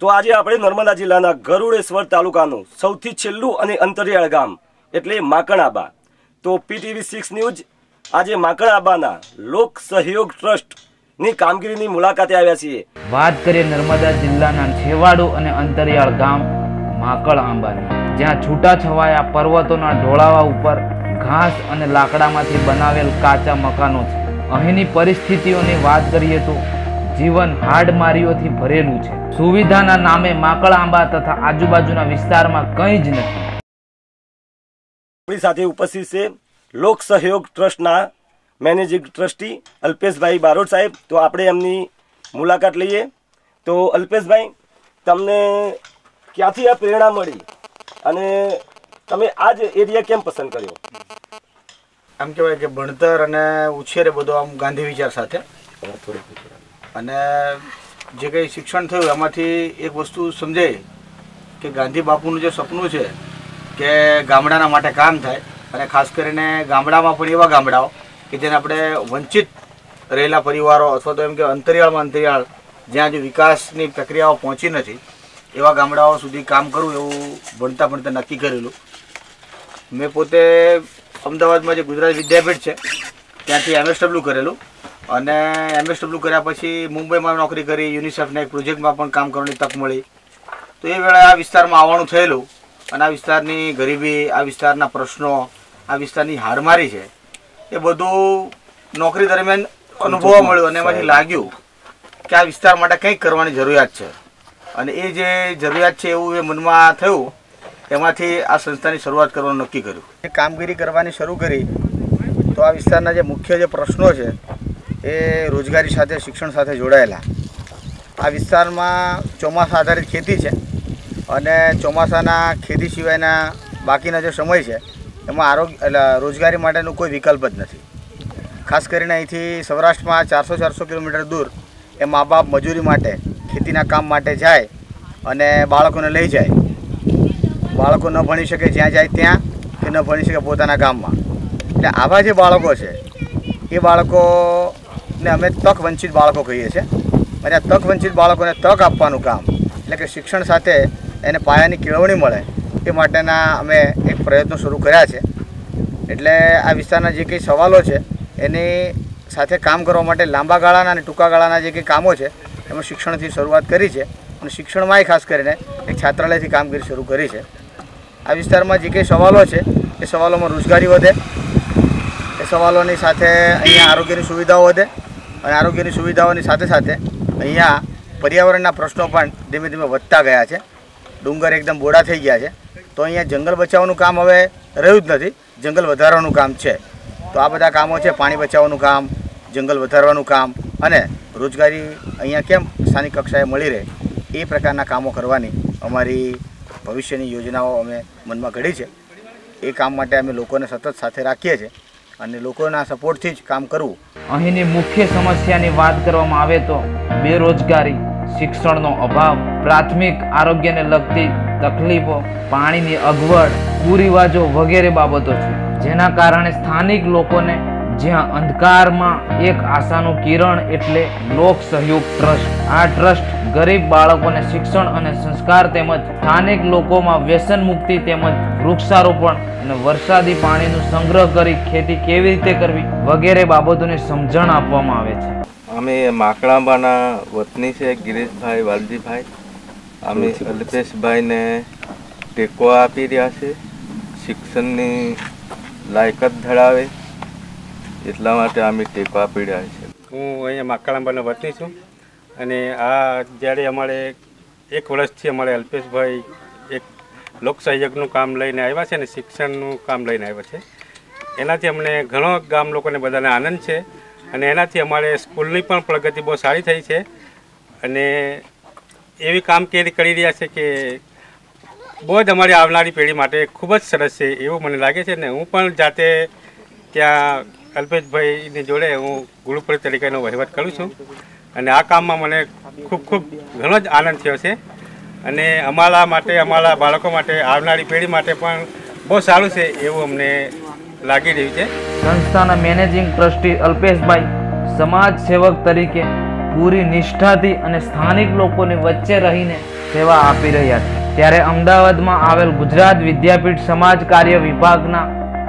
તો આજે આપણે નર્મદા જિલ્લાના ગરુડેશ્વર તાલુકાનું સૌથી છેલ્લું અને અંતરિયાળ ગામ, એટલે માકણાબા. તો પીટીવી સિક્સ ન્યૂઝ આજે માકણાબાના લોક સહયોગ ટ્રસ્ટની કામગીરીની મુલાકાતે આવ્યા છીએ. વાત કરીએ નર્મદા જિલ્લાના છેવાડું અને અંતરિયાળ ગામ માકળ આંબાની જ્યાં છૂટાછવાયા પર્વતોના ઢોળાવા ઉપર ઘાસ અને લાકડામાંથી બનાવેલ કાચા મકાનો છે. અહીંની પરિસ્થિતિઓની વાત કરીએ તો જીવન હાડમારીઓથી ભરેલું છે. સુવિધાના નામે માકળ આંબા તથા આજુબાજુના વિસ્તારમાં કંઈ જ નથી. આપણી સાથે ઉપસ્થિત છે લોક સહયોગ ટ્રસ્ટના મેનેજિંગ ટ્રસ્ટી અલ્પેશભાઈ બારોટ સાહેબ. તો આપણે એમની મુલાકાત લઈએ. તો અલ્પેશભાઈ તમને ક્યાંથી આ પ્રેરણા મળી અને તમે આ જ એરિયા કેમ પસંદ કર્યો? આમ કહેવાય કે ભણતર અને ઉછેર બધો આમ ગાંધી વિચાર સાથે. અને જે કંઈ શિક્ષણ થયું એમાંથી એક વસ્તુ સમજાય કે ગાંધી બાપુનું જે સપનું છે કે ગામડાના માટે કામ થાય અને ખાસ કરીને ગામડામાં પણ એવા ગામડાઓ કે જેને આપણે વંચિત રહેલા પરિવારો અથવા તો એમ કે અંતરિયાળમાં અંતરિયાળ જ્યાં જે વિકાસની પ્રક્રિયાઓ પહોંચી નથી, એવા ગામડાઓ સુધી કામ કરવું એવું ભણતા ભણતા નક્કી કરેલું. મેં પોતે અમદાવાદમાં જે ગુજરાત વિદ્યાપીઠ છે, ત્યાંથી એમએસડબલ્યુ કરેલું. અને એમએસડબલ્યુ કર્યા પછી મુંબઈમાં નોકરી કરી યુનિસેફના એક પ્રોજેક્ટમાં પણ કામ કરવાની તક મળી. તો એ વેળા આ વિસ્તારમાં આવવાનું થયેલું અને આ વિસ્તારની ગરીબી આ વિસ્તારના પ્રશ્નો આ વિસ્તારની હાડમારી છે એ બધું નોકરી દરમિયાન અનુભવવા મળ્યું અને એમાંથી લાગ્યું કે આ વિસ્તાર માટે કંઈક કરવાની જરૂરિયાત છે. અને એ જે જરૂરિયાત છે એવું એ મનમાં થયું એમાંથી આ સંસ્થાની શરૂઆત કરવાનું નક્કી કર્યું. કામગીરી કરવાની શરૂ કરી તો આ વિસ્તારના જે મુખ્ય જે પ્રશ્નો છે એ રોજગારી સાથે, શિક્ષણ સાથે જોડાયેલા. આ વિસ્તારમાં ચોમાસા આધારિત ખેતી છે અને ચોમાસાના ખેતી સિવાયના બાકીના જે સમય છે, એમાં આરોગ્ય, એટલે રોજગારી માટેનો કોઈ વિકલ્પ જ નથી. ખાસ કરીને અહીંથી સૌરાષ્ટ્રમાં ચારસો ચારસો કિલોમીટર દૂર એ મા બાપ મજૂરી માટે, ખેતીના કામ માટે જાય અને બાળકોને લઈ જાય. બાળકો ન ભણી શકે જ્યાં જાય ત્યાં કે ન ભણી શકે પોતાના ગામમાં. એટલે આવા જે બાળકો છે, એ બાળકોને અમે તક વંચિત બાળકો કહીએ છીએ. અને આ તક વંચિત બાળકોને તક આપવાનું કામ, એટલે કે શિક્ષણ સાથે એને પાયાની કેળવણી મળે, એ માટેના અમે એક પ્રયત્નો શરૂ કર્યા છે. એટલે આ વિસ્તારના જે કંઈ સવાલો છે, એની સાથે કામ કરવા માટે લાંબા ગાળાના અને ટૂંકા ગાળાના જે કંઈ કામો છે, એમાં શિક્ષણથી શરૂઆત કરી છે. અને શિક્ષણમાંય ખાસ કરીને એક છાત્રાલયથી કામગીરી શરૂ કરી છે. આ વિસ્તારમાં જે કંઈ સવાલો છે, એ સવાલોમાં રોજગારી વધે. એ સવાલોની સાથે અહીંયા આરોગ્યની સુવિધાઓ વધે. અને આરોગ્યની સુવિધાઓની સાથે સાથે અહીંયા પર્યાવરણના પ્રશ્નો પણ ધીમે ધીમે વધતા ગયા છે. ડુંગર એકદમ બોડા થઈ ગયા છે. તો અહીંયા જંગલ બચાવવાનું કામ હવે રહ્યું જ નથી. જંગલ વધારવાનું કામ છે. તો આ બધા કામો છે. પાણી બચાવવાનું કામ, જંગલ વધારવાનું કામ અને રોજગારી અહીંયા કેમ સ્થાનિક કક્ષાએ મળી રહે એ પ્રકારના કામો કરવાની અમારી ભવિષ્યની યોજનાઓ અમે મનમાં ઘડી છે. એ કામ માટે અમે લોકોને સતત સાથે રાખીએ છીએ. અને લોકોના સપોર્ટથી જ કામ કરવું. અહીંની મુખ્ય સમસ્યાની વાત કરવામાં આવે તો બેરોજગારી, શિક્ષણનો અભાવ, પ્રાથમિક આરોગ્યને લગતી તકલીફો, પાણીની અગવડ કુરિવાજો વગેરે બાબતો છે. જેના કારણે સ્થાનિક લોકોને જ્યાં અંધકારમાં એક આશાનું કિરણ એટલે લોક સહયોગ ટ્રસ્ટ. આ ટ્રસ્ટ ગરીબ બાળકોને શિક્ષણ અને સંસ્કાર તેમજ સ્થાનિક લોકોમાં વ્યસન મુક્તિ તેમજ વૃક્ષારોપણ અને વરસાદી પાણીનું સંગ્રહ કરી ખેતી કેવી રીતે કરવી વગેરે બાબતોની સમજણ આપવામાં આવે છે. અમે માકડાંબાના વતની છે ગિરીશભાઈ વાલજીભાઈ. અમે અલ્પેશભાઈને ટેકો આપી રહ્યા છે. શિક્ષણની લાયકાત ધરાવે એટલા માટે અમે આપી રહ્યા છે હું અહીંયા માકડાંબાનો વતની છું અને આ જ્યારે અમારે એક વર્ષથી અમારે અલ્પેશભાઈ એક લોક સહયોગનું કામ લઈને આવ્યા છે અને શિક્ષણનું કામ લઈને આવ્યા છે. એનાથી અમને ઘણો ગામ લોકોને બધાને આનંદ છે અને એનાથી અમારે સ્કૂલની પણ પ્રગતિ બહુ સારી થઈ છે અને એવી કામગીરી કરી રહ્યા છે કે બહુ જ અમારી આવનારી પેઢી માટે ખૂબ જ સરસ છે એવું મને લાગે છે ને હું પણ જાતે ત્યાં અલ્પેશભાઈની જોડે હું ગુરુપુર તરીકેનો વહીવટ કરું છું. અને આ કામમાં મને ખૂબ ખૂબ ઘણો જ આનંદ થયો છે. અને અમારા માટે, અમારા બાળકો માટે, આવનારી પેઢી માટે પણ બહુ સારું છે એવું અમને લાગી રહ્યું છે. સંસ્થાના મેનેજિંગ ટ્રસ્ટી અલ્પેશભાઈ સમાજ સેવક તરીકે પૂરી નિષ્ઠાથી અને સ્થાનિક લોકોની વચ્ચે રહીને સેવા આપી રહ્યા છે. ત્યારે અમદાવાદમાં આવેલ ગુજરાત વિદ્યાપીઠ સમાજ કાર્ય વિભાગના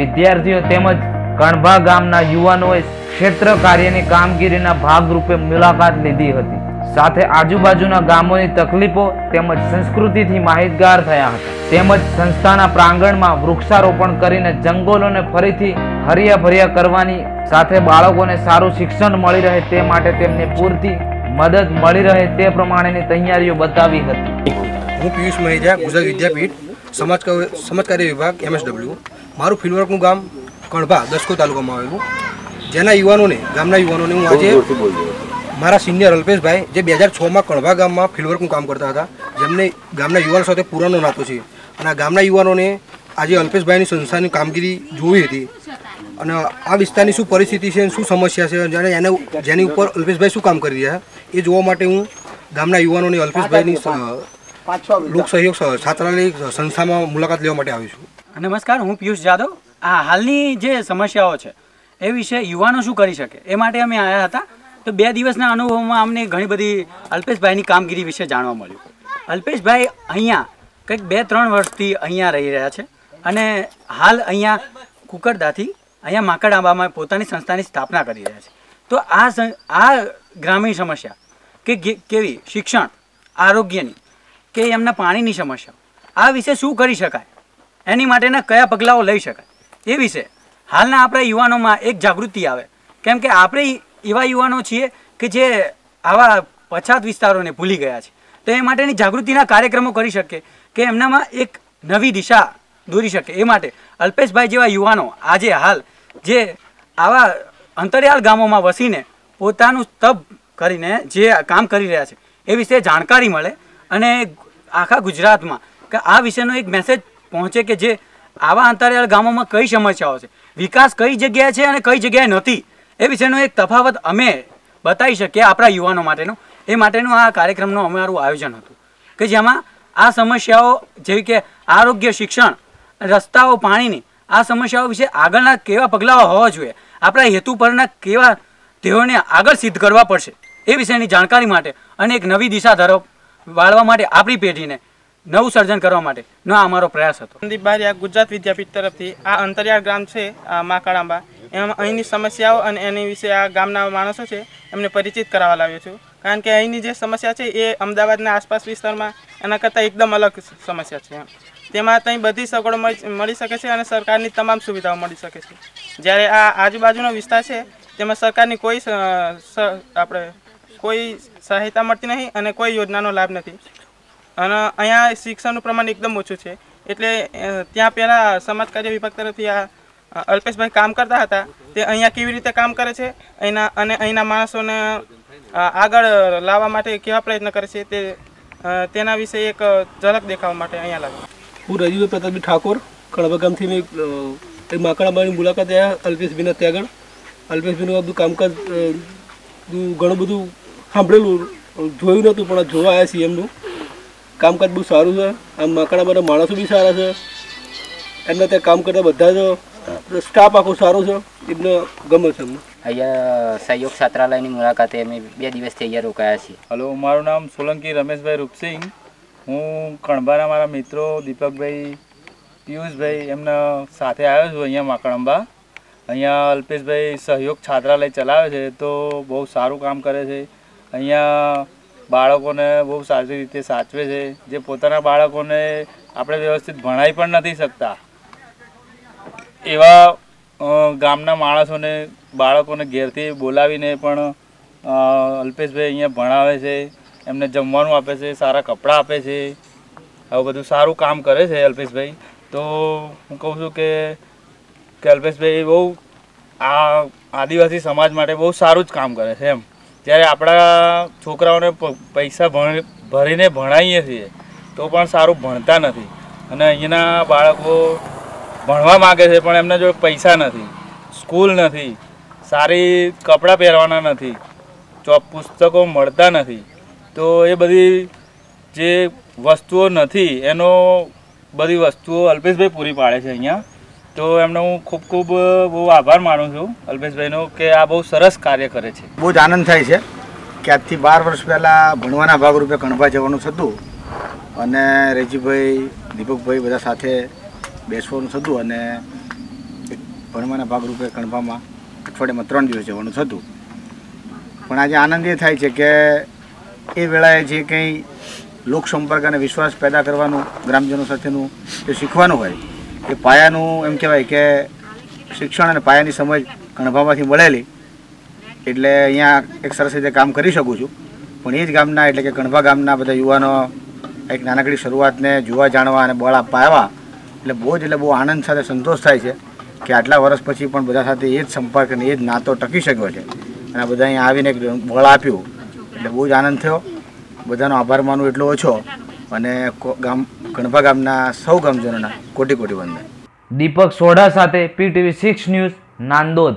વિદ્યાર્થીઓ તેમજ કણભા ગામના યુવાનોએ ક્ષેત્ર કાર્યની કામગીરીના ભાગરૂપે મુલાકાત લીધી હતી. સાથે આજુબાજુના ગામોની તકલીફો તેમજ સંસ્કૃતિથી માહિતગાર થયા હતા. તેમજ સંસ્થાના પ્રાંગણમાં વૃક્ષારોપણ કરીને જંગલોને ફરીથી હરિયા ભર્યા કરવાની સાથે બાળકોને સારું શિક્ષણ મળી રહે તે માટે તેમને પૂરતી મદદ મળી રહે તે પ્રમાણેની તૈયારીઓ બતાવી હતી. હું પિયુષ મહેજા, ગુજરાત વિદ્યાપીઠ સમાજ ક- સમાજ કાર્ય વિભાગ, એમએસડબલ્યુ. મારું ફિલ્ડવર્કનું ગામ કણભા દસકો તાલુકામાં આવેલું. જેના યુવાનોને ગામના યુવાનોને હું આજે મારા સિનિયર અલ્પેશભાઈ જે બે હજાર છમાં કણભા ગામમાં ફિલ્ડવર્કનું કામ કરતા હતા જેમને ગામના યુવાનો સાથે પુરાનો નાતો છે. અને આ ગામના યુવાનોને આજે અલ્પેશભાઈની સંસ્થાની કામગીરી જોવી હતી. અને આ વિસ્તારની શું પરિસ્થિતિ છે શું સમસ્યા છે અને એને જેની ઉપર અલ્પેશભાઈ શું કામ કરી રહ્યા એ જોવા માટે હું ગામના યુવાનોને અલ્પેશભાઈની લોક સહયોગ છાત્રાલય સંસ્થામાં મુલાકાત લેવા માટે આવ્યો છું. નમસ્કાર હું પિયુષ જાદવ. આ હાલની જે સમસ્યાઓ છે, એ વિશે યુવાનો શું કરી શકે? એ માટે અમે આવ્યા હતા. તો બે દિવસના અનુભવમાં અમને ઘણી બધી અલ્પેશભાઈની કામગીરી વિશે જાણવા મળ્યું. અલ્પેશભાઈ અહીંયા કંઈક બે, ત્રણ વર્ષથી અહીંયા રહી રહ્યા છે અને હાલ અહીંયા કુકરદાથી અહીંયા માકડાંબામાં પોતાની સંસ્થાની સ્થાપના કરી રહ્યા છે. તો આ આ ગ્રામીણ સમસ્યા કે, કેવી? શિક્ષણ, આરોગ્યની કે એમના પાણીની સમસ્યા, આ વિશે શું કરી શકાય? એની માટેના કયા પગલાઓ લઈ શકાય? એ વિશે હાલના આપણા યુવાનોમાં એક જાગૃતિ આવે. કેમ કે આપણે એવા યુવાનો છીએ કે જે આવા પછાત વિસ્તારોને ભૂલી ગયા છે. તો એ માટેની જાગૃતિના કાર્યક્રમો કરી શકે કે એમનામાં એક નવી દિશા દોરી શકે. એ માટે અલ્પેશભાઈ જેવા યુવાનો આજે હાલ જે આવા અંતરિયાળ ગામોમાં વસીને પોતાનું તપ કરીને જે કામ કરી રહ્યા છે, એ વિશે જાણકારી મળે અને આખા ગુજરાતમાં કે આ વિશેનો એક મેસેજ પહોંચે કે જે આવા અંતરિયાળ ગામોમાં કઈ સમસ્યાઓ છે? વિકાસ કઈ જગ્યાએ છે અને કઈ જગ્યાએ નથી? એ વિશેનો એક તફાવત અમે બતાવી શકીએ આપણા યુવાનો માટેનો. એ માટેનું આ કાર્યક્રમનું અમારું આયોજન હતું. કે જેમાં આ સમસ્યાઓ જેવી કે આરોગ્ય શિક્ષણ, રસ્તાઓ પાણીની, આ સમસ્યાઓ વિશે આગળના કેવા પગલાઓ હોવા જોઈએ? આપણા હેતુ પરના કેવા તેઓને આગળ સિદ્ધ કરવા પડશે? એ વિશેની જાણકારી માટે અને એક નવી દિશા ધરો, વાળવા માટે આપણી પેઢીને નવું સર્જન કરવા માટે. નો આ અમારો પ્રયાસ હતો. સંદીપ બારિયા ગુજરાત વિદ્યાપીઠ તરફથી આ અંતરિયાળ ગ્રામ છે મા માકાળાંબા એમાં અહીંની સમસ્યાઓ અને એની વિશે આ ગામના માણસો છે, એમને પરિચિત કરાવવા લાવ્યો છું. કારણ કે અહીંની જે સમસ્યા છે, એ અમદાવાદના આસપાસ વિસ્તારમાં એના કરતાં એકદમ અલગ સમસ્યા છે. તેમાં ત્યાં બધી સગવડો મળી શકે છે અને સરકારની તમામ સુવિધાઓ મળી શકે છે. જ્યારે આ આજુબાજુનો વિસ્તાર છે, તેમાં સરકારની કોઈ આપણે કોઈ સહાયતા મળતી નહીં અને કોઈ યોજનાનો લાભ નથી. અને અહીંયા શિક્ષણનું પ્રમાણ એકદમ ઓછું છે. એટલે ત્યાં પહેલાં સમાજ કાર્ય વિભાગ તરફથી આ અલ્પેશભાઈ કામ કરતા હતા. તે અહીંયા કેવી રીતે કામ કરે છે? અહીંના અને અહીંના માણસોને આગળ લાવવા માટે કેવા પ્રયત્ન કરે છે તે તેના વિશે એક ઝલક દેખાવા માટે અહીંયા લાગે. હું રજીભાઈ પ્રતાપજી ઠાકોર, કડવા ગામથી મેં એક માકડાબાની મુલાકાત આવ્યા અલ્પેશભાઈના ત્યાં આગળ અલ્પેશભાઈનું બધું કામકાજ ઘણું બધું સાંભળેલું જોયું નહોતું, પણ જોવા આવ્યા છીએ એમનું. કામકાજ બહુ સારું છે. આમ માકડાબાના માણસો બી સારા છે. એમને ત્યાં કામ કરતા બધા જ. સ્ટાફ આખો સારો છે. એમને ગમે છે અમને અહીંયા સહયોગ છાત્રાલયની મુલાકાતે અમે બે દિવસથી અહીંયા રોકાયા છીએ. હલો મારું નામ સોલંકી રમેશભાઈ રૂપસિંહ. હું કણબાના મારા મિત્રો દીપકભાઈ પિયુષભાઈ એમના સાથે આવ્યો છું અહીંયા માકણંબા. અહીંયા અલ્પેશભાઈ સહયોગ છાત્રાલય ચલાવે છે તો બહુ સારું કામ કરે છે. અહીંયા બાળકોને બહુ સારી રીતે સાચવે છે. જે પોતાના બાળકોને આપણે વ્યવસ્થિત ભણાઈ પણ નથી શકતા. એવા ગામના માણસોને, બાળકોને ઘેરથી બોલાવીને પણ અલ્પેશભાઈ અહીંયા ભણાવે છે, એમને જમવાનું આપે છે, સારા કપડાં આપે છે, આવું બધું સારું કામ કરે છે અલ્પેશભાઈ. તો હું કહું છું કે કે અલ્પેશભાઈ બહુ આ આદિવાસી સમાજ માટે બહુ સારું જ કામ કરે છે એમ. જ્યારે આપણા છોકરાઓને પૈસા ભણ, ભરીને ભણાવીએ છીએ, તો પણ સારું ભણતા નથી. અને અહીંના બાળકો ભણવા માગે છે, પણ એમના જોડે પૈસા નથી, સ્કૂલ નથી, સારી કપડાં પહેરવાના નથી, ચોપ, પુસ્તકો મળતા નથી. તો એ બધી જે વસ્તુઓ નથી, એનો બધી વસ્તુઓ અલ્પેશભાઈ પૂરી પાડે છે અહીંયા. તો એમનો હું ખૂબ ખૂબ બહુ આભાર માનું છું અલ્પેશભાઈનો કે આ બહુ સરસ કાર્ય કરે છે. બહુ જ આનંદ થાય છે કે આજથી બાર વર્ષ પહેલાં ભણવાના ભાગરૂપે કણભા જવાનું થતું અને રેજીભાઈ, દીપકભાઈ બધા સાથે બેસવાનું થતું અને ભણવાના ભાગરૂપે કણભામાં અઠવાડિયામાં ત્રણ દિવસ જવાનું થતું. પણ આજે આનંદ એ થાય છે કે એ વેળાએ જે કંઈ લોકસંપર્ક અને વિશ્વાસ પેદા કરવાનું ગ્રામજનો સાથેનું જે શીખવાનું હોય એ પાયાનું એમ કહેવાય કે શિક્ષણ અને પાયાની સમજ કણભામાંથી મળેલી. એટલે અહીંયા એક સરસ રીતે કામ કરી શકું છું. પણ એ જ ગામના એટલે કે કણભા ગામના બધા યુવાનો એક નાનકડી શરૂઆતને જોવા, જાણવા અને બળ આપવા આવ્યા. એટલે બહુ જ એટલે બહુ આનંદ સાથે સંતોષ થાય છે કે આટલા વર્ષ પછી પણ બધા સાથે એ જ સંપર્ક અને એ જ નાતો ટકી શક્યો છે. અને બધા અહીંયા આવીને એક બળ આપ્યું. એટલે બહુ જ આનંદ થયો. બધાનો આભાર માનું એટલો ઓછો. અને ગામ કણભા ગામના સૌ ગામજનોના કોટી કોટી વંદન. દીપક સોઢા સાથે પીટીવી સિક્સ ન્યૂઝ નાંદોદ.